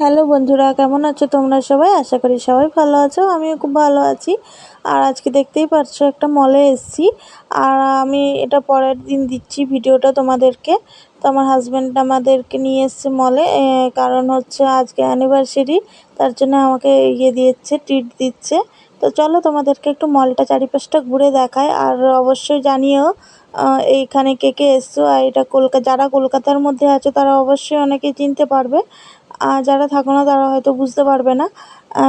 Hello বন্ধুরা, কেমন আছো তোমরা সবাই? আশা করি সবাই ভালো আছো, আমিও খুব ভালো আছি। আর আজকে দেখতেই পাচ্ছ একটা মলে এসেছি। আর আমি এটা পরের দিন দিচ্ছি ভিডিওটা তোমাদেরকে। তো আমার হাজব্যান্ড আমাদেরকে নিয়ে এসছে মলে কারণ হচ্ছে আজকে অ্যানিভার্সারি তার জন্য আমাকে ইয়ে দিচ্ছে ট্রিট দিচ্ছে। তো চলো তোমাদেরকে একটু মলটা চারিপাশটা ঘুরে দেখায় আর অবশ্যই জানিও এইখানে কে কে এসছো, আর এটা কলকাতা যারা কলকাতার মধ্যে আছে, তারা অবশ্যই অনেকে চিনতে পারবে। যারা থাকো না, তারা হয়তো বুঝতে পারবে না।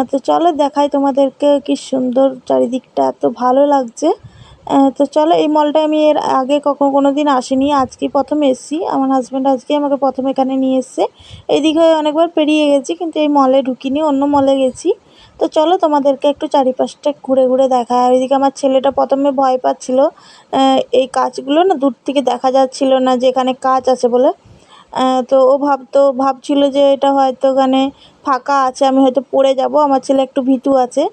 তো চলো দেখাই তোমাদেরকে কি সুন্দর চারিদিকটা, এত ভালো লাগছে। তো চলো এই মলটায় আমি এর আগে কখনো কোনো দিন আসিনি, আজকে প্রথম এসেছি। আমার হাজব্যান্ড আজকে আমাকে প্রথম এখানে নিয়ে এসছে। এইদিকে অনেকবার পেরিয়ে গেছি, কিন্তু এই মলে ঢুকিনি, অন্য মলে গেছি। তো চলো তোমাদেরকে একটু চারিপাশটা ঘুরে ঘুরে দেখা। ওইদিকে আমার ছেলেটা প্রথমে ভয় পাচ্ছিল এই কাজগুলো না দূর থেকে দেখা যাচ্ছিল না যে এখানে কাজ আছে বলে। তো ও ভাবতো, ভাবছিল যে এটা হয়তো ওখানে ফাঁকা আছে, আমি হয়তো পড়ে যাব, আমার ছেলে একটু ভীতু আছে।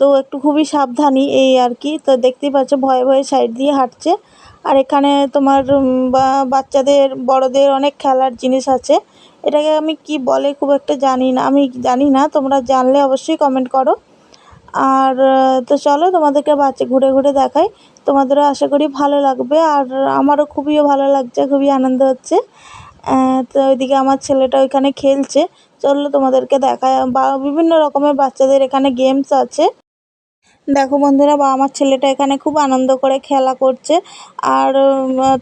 তো একটু খুবই সাবধানী এই আর কি, তো দেখতেই পাচ্ছ ভয়ে ভয়ে সাইড দিয়ে হাঁটছে। আর এখানে তোমার বাচ্চাদের, বড়দের অনেক খেলার জিনিস আছে। এটাকে আমি কি বলে খুব একটা জানি না, আমি জানি না, তোমরা জানলে অবশ্যই কমেন্ট করো। আর তো চলো তোমাদেরকে বাচ্চা ঘুরে ঘুরে দেখাই। তোমাদেরও আশা করি ভালো লাগবে, আর আমারও খুবই ভালো লাগছে, খুবই আনন্দ হচ্ছে। তো ওইদিকে আমার ছেলেটা ওইখানে খেলছে। চলো তোমাদেরকে দেখায়। বা, বিভিন্ন রকমের বাচ্চাদের এখানে গেমস আছে। দেখো বন্ধুরা, বা, আমার ছেলেটা এখানে খুব আনন্দ করে খেলা করছে। আর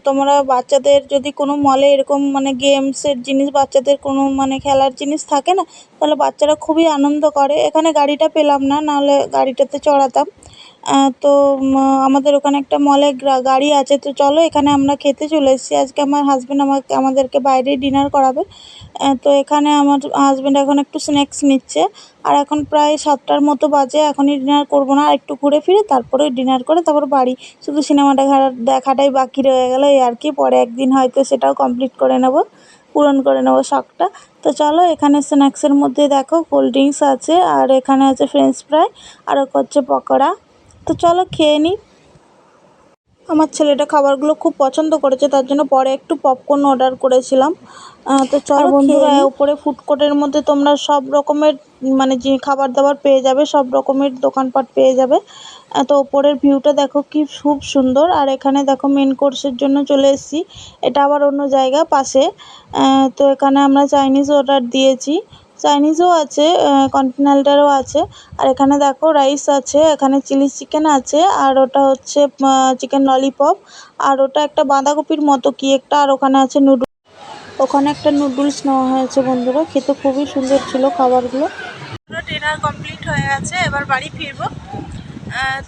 তোমরা বাচ্চাদের যদি কোনো মলে এরকম মানে গেমসের জিনিস, বাচ্চাদের কোনো মানে খেলার জিনিস থাকে না, তাহলে বাচ্চারা খুবই আনন্দ করে। এখানে গাড়িটা পেলাম না, নাহলে গাড়িটাতে চড়াতাম। তো আমাদের ওখানে একটা মলে গাড়ি আছে, তো চলো এখানে আমরা খেতে চলে এসেছি। আজকে আমার হাজব্যান্ড আমাকে, আমাদেরকে বাইরেই ডিনার করাবে। তো এখানে আমার হাজব্যান্ড এখন একটু স্ন্যাক্স নিচ্ছে। আর এখন প্রায় সাতটার মতো বাজে, এখনই ডিনার করব না, আর একটু ঘুরে ফিরে তারপরে ডিনার করে তারপর বাড়ি। শুধু সিনেমা দেখা, দেখাটাই বাকি রয়ে গেলো, এই আর কি। পরে একদিন হয়তো সেটাও কমপ্লিট করে নেব, পূরণ করে নেব শখটা। তো চলো, এখানে স্ন্যাক্সের মধ্যে দেখো কোল্ড ড্রিঙ্কস আছে, আর এখানে আছে ফ্রেঞ্চ ফ্রাই আর হচ্ছে পকোড়া। তো চলো খেয়ে নিই আমার ছেলেটা খাবারগুলো খুব পছন্দ করেছে তার জন্য পরে একটু পপকর্ন অর্ডার করেছিলাম। তো চলো বন্ধুরা উপরে ফুড কোর্টের মধ্যে তোমরা সব রকমের মানে যে খাবার দাবার পেয়ে যাবে সব রকমের দোকানপাট পেয়ে যাবে। তো ওপরের ভিউটা দেখো কি খুব সুন্দর। আর এখানে দেখো মেন কোর্সের জন্য চলে এসেছি। এটা আবার অন্য জায়গা পাশে। তো এখানে আমরা চাইনিজ অর্ডার দিয়েছি। চাইনিজও আছে কন্টিনেন্টালও আছে। আর এখানে দেখো রাইস আছে, এখানে চিলি চিকেন আছে, আর ওটা হচ্ছে চিকেন ললিপপ আর ওটা একটা বাঁধাকপির মতো কি একটা, আর ওখানে আছে নুডল ওখানে একটা নুডলস নেওয়া হয়েছে বন্ধুরা, খেতে খুবই সুন্দর ছিল খাবারগুলো। ডিনার কমপ্লিট হয়ে গেছে, এবার বাড়ি ফিরবো।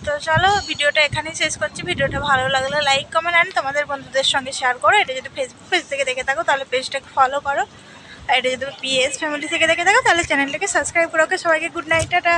তো চলো, ভিডিওটা এখানেই শেষ করছি। ভিডিওটা ভালো লাগলে লাইক কমেন্ট অ্যান্ড তোমাদের বন্ধুদের সঙ্গে শেয়ার করো। এটা যদি ফেসবুক পেজ থেকে দেখে থাকো, তাহলে পেজটাকে ফলো করো। আর এটা যদি পিএস ফ্যামিলি থেকে দেখে থাকো, তাহলে চ্যানেলটাকে সাবস্ক্রাইব করো সবাইকে গুড নাইট টাটা।